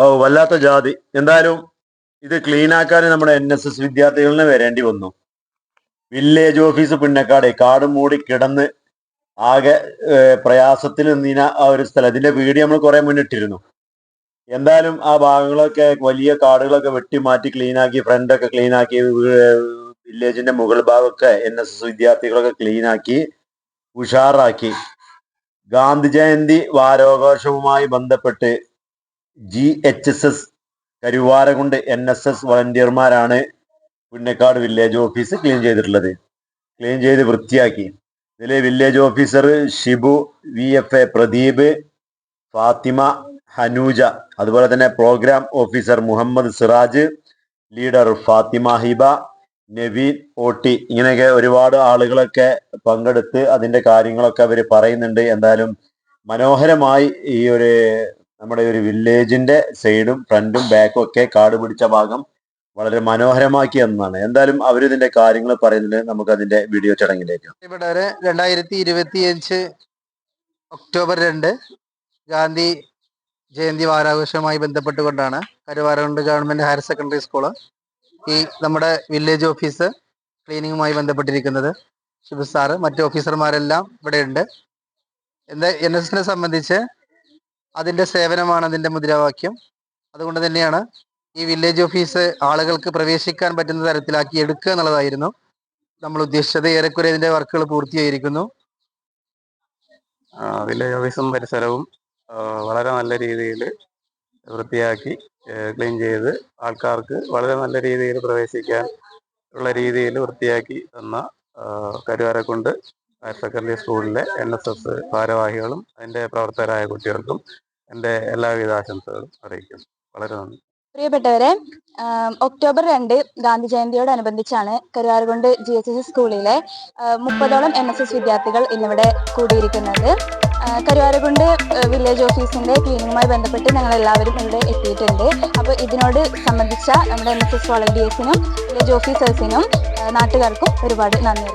ഓ വല്ലാത്ത ജാതി. എന്തായാലും ഇത് ക്ലീൻ ആക്കാൻ നമ്മുടെ എൻ എസ് എസ് വിദ്യാർത്ഥികളിന് വരേണ്ടി വന്നു. വില്ലേജ് ഓഫീസ് പിന്നക്കാട് കാട് മൂടി കിടന്ന് ആകെ പ്രയാസത്തിൽ നിന്ന ആ ഒരു സ്ഥലം. ഇതിന്റെ വീഡിയോ നമ്മൾ കുറെ മുന്നിട്ടിരുന്നു എന്തായാലും ആ ഭാഗങ്ങളൊക്കെ വലിയ കാടുകളൊക്കെ വെട്ടി മാറ്റി ക്ലീൻ ആക്കി ഫ്രണ്ടൊക്കെ ക്ലീൻ ആക്കി വില്ലേജിന്റെ മുകൾ ഭാഗമൊക്കെ എൻ എസ് എസ് വിദ്യാർത്ഥികളൊക്കെ ക്ലീൻ ആക്കി ഉഷാറാക്കി. ഗാന്ധി ജയന്തി വാരോഘോഷവുമായി ബന്ധപ്പെട്ട് G H S S Karuvarakundu N S S വളണ്ടിയർമാരാണ് Punnakkad village office clean ചെയ്തിട്ടുള്ളത്. ക്ലീൻ ചെയ്ത് വൃത്തിയാക്കി. ഇതിലെ village officer Shibu V F A Pradeep Fathima Hanooja അതുപോലെ തന്നെ programme officer Muhammad Siraj leader Fathima Hiba Naveen ഓട്ടി ഇങ്ങനെയൊക്കെ ഒരുപാട് ആളുകളൊക്കെ പങ്കെടുത്ത് അതിന്റെ കാര്യങ്ങളൊക്കെ അവർ പറയുന്നുണ്ട്. എന്തായാലും മനോഹരമായി ഈ ഒരു നമ്മുടെ ഒരു വില്ലേജിന്റെ സൈഡും ഫ്രണ്ടും ബാക്കും ഒക്കെ കാട് പിടിച്ച ഭാഗം വളരെ മനോഹരമാക്കി എന്നാണ് എന്തായാലും അവരിതിന്റെ കാര്യങ്ങൾ പറയുന്നുണ്ട് നമുക്ക് അതിന്റെ വീഡിയോ ചടങ്ങിലേക്ക്. ഇവിടെ രണ്ടായിരത്തി ഇരുപത്തിയഞ്ച് ഒക്ടോബർ രണ്ട് ഗാന്ധി ജയന്തി വാരാഘോഷവുമായി ബന്ധപ്പെട്ടുകൊണ്ടാണ് Karuvarakundu government higher secondary school ഈ നമ്മുടെ വില്ലേജ് ഓഫീസ് ക്ലീനിങ്ങുമായി ബന്ധപ്പെട്ടിരിക്കുന്നത്. ശുഭസാറ് സാറ് മറ്റ് ഓഫീസർമാരെല്ലാം ഇവിടെയുണ്ട്. എന്താ എൻ എസ് എസിനെ സംബന്ധിച്ച് അതിന്റെ സേവനമാണ് അതിന്റെ മുദ്രാവാക്യം. അതുകൊണ്ട് തന്നെയാണ് ഈ വില്ലേജ് ഓഫീസ് ആളുകൾക്ക് പ്രവേശിക്കാൻ പറ്റുന്ന തരത്തിലാക്കി എടുക്കുക എന്നുള്ളതായിരുന്നു. നമ്മൾ ഉദ്ദേശിച്ചത് ഏറെക്കുറെ ഇതിന്റെ വർക്കുകൾ പൂർത്തിയായിരിക്കുന്നു. വില്ലേജ് ഓഫീസും പരിസരവും വളരെ നല്ല രീതിയിൽ വൃത്തിയാക്കി ക്ലീൻ ചെയ്ത് ആൾക്കാർക്ക് വളരെ നല്ല രീതിയിൽ പ്രവേശിക്കാൻ ഉള്ള രീതിയിൽ വൃത്തിയാക്കി തന്ന കരുവാരെ കരുവാരക്കുണ്ട്. ഹയർ സെക്കൻഡറി സ്കൂളിലെ എൻ എസ് എസ് ഭാരവാഹികളും അതിന്റെ പ്രവർത്തകരായ കുട്ടികൾക്കും എന്റെ എല്ലാവിധ ആശംസകളും അറിയിക്കുന്നു. വളരെ നന്ദി. പ്രിയപ്പെട്ടവരെ ഒക്ടോബർ രണ്ട് ഗാന്ധി ജയന്തിയോടനുബന്ധിച്ചാണ് കരുവാറുകൊണ്ട് ജി എച്ച് എസ് സ്കൂളിലെ മുപ്പതോളം എൻ എസ് എസ് വിദ്യാർത്ഥികൾ ഇന്നിവിടെ കൂടിയിരിക്കുന്നത്. കരുവാറുകൊണ്ട് വില്ലേജ് ഓഫീസിന്റെ ക്ലീനിങ്ങുമായി ബന്ധപ്പെട്ട് ഞങ്ങൾ എല്ലാവരും ഇവിടെ എത്തിയിട്ടുണ്ട്. അപ്പോൾ ഇതിനോട് സംബന്ധിച്ച നമ്മുടെ എൻ എസ് എസ് വോളണ്ടിയേഴ്സിനും വില്ലേജ് ഓഫീസേഴ്സിനും നാട്ടുകാർക്കും ഒരുപാട് നന്ദി.